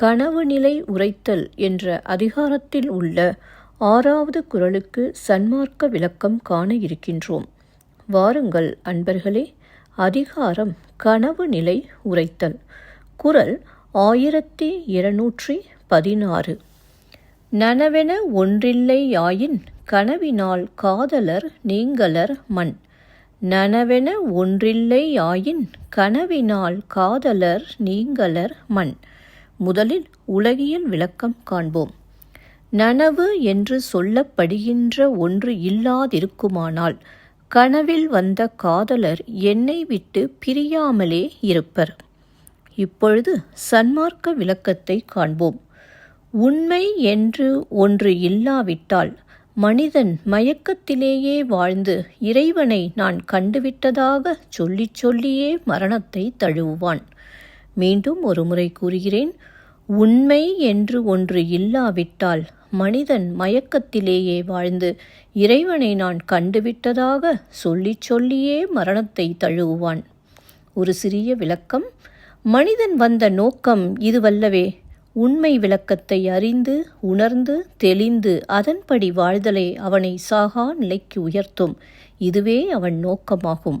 கனவு நிலை உரைத்தல் என்ற அதிகாரத்தில் உள்ள ஆறாவது குரலுக்கு சன்மார்க்க விளக்கம் காண இருக்கின்றோம். வாருங்கள் அன்பர்களே அதிகாரம் கனவு நிலை உரைத்தல். குரல் ஆயிரத்தி இருநூற்றி பதினாறு. நனவென ஒன்றில்லையாயின் கனவினால் காதலர் நீங்களர் மண். நனவென ஒன்றில்லையாயின் கனவினால் காதலர் நீங்களர் மண். முதலில் உலகியல் விளக்கம் காண்போம். நனவு என்று சொல்லப்படுகின்ற ஒன்று இல்லாதிருக்குமானால் கனவில் வந்த காதலர் என்னை விட்டு பிரியாமலே இருப்பர். இப்பொழுது சன்மார்க்க விளக்கத்தை காண்போம். உண்மை என்று ஒன்று இல்லாவிட்டால் மனிதன் மயக்கத்திலேயே வாழ்ந்து இறைவனை நான் கண்டுவிட்டதாக சொல்லிச் சொல்லியே மரணத்தை தழுவுவான். மீண்டும் ஒருமுறை கூறுகிறேன் உண்மை என்று ஒன்று இல்லாவிட்டால் மனிதன் மயக்கத்திலேயே வாழ்ந்து இறைவனை நான் கண்டுவிட்டதாக சொல்லிச் சொல்லியே மரணத்தை தழுவுவான். ஒரு சிறிய விளக்கம். மனிதன் வந்த நோக்கம் இதுவல்லவே. உண்மை விளக்கத்தை அறிந்து உணர்ந்து தெளிந்து அதன்படி வாழ்தலே அவனை சாகா நிலைக்கு உயர்த்தும். இதுவே அவன் நோக்கமாகும்.